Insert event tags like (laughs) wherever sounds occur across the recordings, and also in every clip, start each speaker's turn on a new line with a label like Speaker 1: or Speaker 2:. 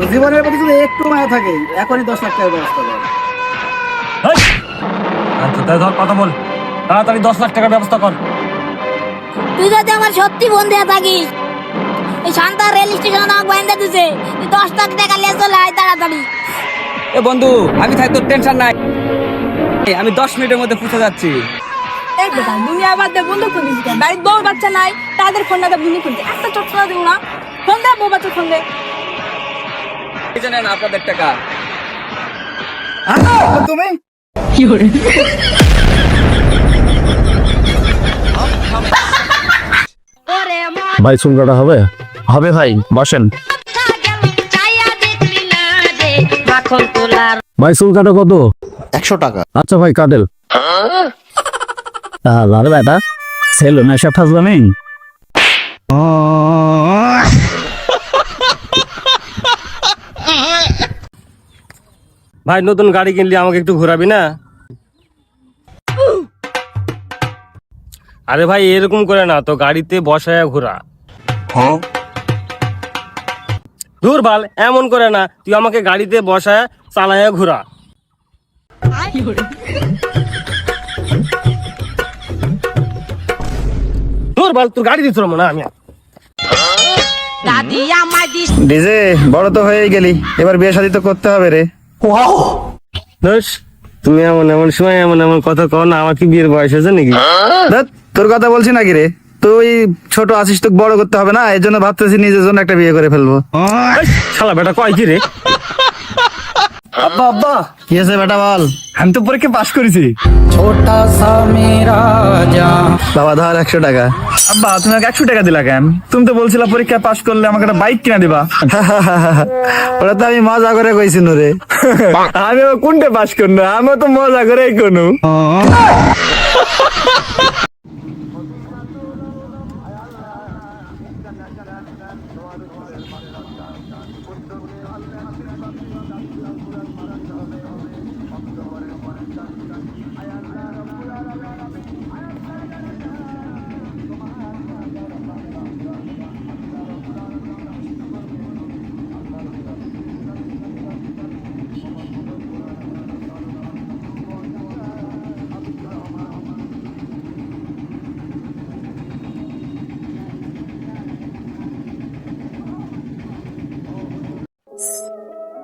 Speaker 1: জীবনের প্রতি যদি একটু মায়া থাকে এখনই দশ লাখ টাকার ব্যবস্থা করো।
Speaker 2: আচ্ছা তাই ধর কথা বল। তাড়াতাড়ি দশ লাখ টাকার ব্যবস্থা কর।
Speaker 3: তুই যদি আমার সত্যি বন্ধু থাকিস এই শান্তা রেল স্টেশন আমাকে বাইন্দা দিছে দশ লাখ টাকা নিয়ে চলে আয় তাড়াতাড়ি।
Speaker 4: এ বন্ধু আমি থাকি তোর টেনশন নাই। আমি দশ মিনিটের মধ্যে পৌঁছে যাচ্ছি।
Speaker 5: এই কথা দুনিয়া বাদ বন্ধু বাড়ির বউ বাচ্চা নাই তাদের ফোন না বন্ধু ফোন দে। একটা চটকনা দেবো না। ফোন দে বউ বাচ্চা ফোন দে
Speaker 4: এই নেন আপনাদের টাকা।
Speaker 1: তুমি?
Speaker 6: ভাই চুল কাটা হবে? হবে ভাই বসেন। ভাই চুল কাটা কত?
Speaker 7: একশো টাকা।
Speaker 6: আচ্ছা ভাই কাটেল। আরে বেটা। ছেলে না সব ফাজলামি
Speaker 2: ভাই নতুন গাড়ি কিনলি আমাকে একটু ঘোরাবি না? আরে ভাই এরকম করে না তো গাড়িতে বসায় ঘোরা। দূর বাল এমন করে না তুই আমাকে গাড়িতে বসায় চালায় ঘোরা। দূর বাল তোর গাড়ি দিতে না আমি।
Speaker 1: ডিজে বড় তো হয়েই গেলি এবার বিয়ে শাদী তো করতে হবে রে।
Speaker 2: দোষ? তুমি এমন এমন সময় এমন এমন কথা কও না আমার কি বিয়ের বয়স হয়েছে নাকি?
Speaker 1: ধ্যাৎ, তোর কথা বলছি নাকি রে? তুই ছোট আছিস তোকে বড় করতে হবে না এই জন্য ভাবতেছি নিজের জন্য একটা বিয়ে করে ফেলব।
Speaker 2: এই, শালা বেটা কয় কি রে?
Speaker 1: আব্বা আব্বা! কি আছে বেটা বল?
Speaker 6: আমি তো পরীক্ষা পাস করেছি।
Speaker 1: বাবা ধর একশো টাকা।
Speaker 6: আব্বা তুমি আমাকে একশো টাকা দিলা কেন? তুমি তো বলছিলা পরীক্ষা পাস করলে আমাকে একটা বাইক কিনে দিবা। (laughs)
Speaker 1: ওটা তো আমি মজা করে কইছি রে (laughs)
Speaker 6: আমি কোনটা পাস করব? আমি তো মজা করে কোনো (laughs)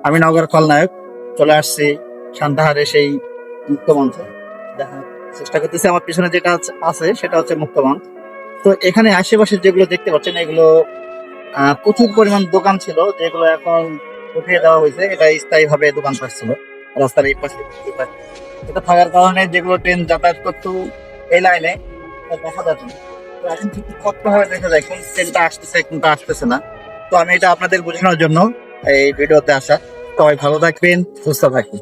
Speaker 1: আমি নগর খলনায়ক, চলে আসছি শান্তাহারে সেই মুক্ত মঞ্চে দেখার চেষ্টা করতেছি, আমার পিছনে যেটা আছে- সেটা হচ্ছে মুক্তমঞ্চ। তো এখানে আশেপাশে যেগুলো দেখতে পাচ্ছেন, এগুলো প্রচুর পরিমাণ দোকান ছিল, যেগুলো এখন উঠিয়ে দেওয়া হয়েছে। এটা স্থায়ী ভাবে দোকান পাচ্ছিল রাস্তার এই পাশে। এটা থাকার কারণে যেগুলো ট্রেন যাতায়াত করতো এই লাইনে দেখা যাচ্ছে এখন ঠিক কত ভাবে দেখা যায়, কোন ট্রেনটা আসতেছে, কোনটা আসতেছে না। তো আমি এটা আপনাদের বোঝানোর জন্য এই ভিডিওতে আসা। সবাই ভালো থাকবেন সুস্থ থাকবেন।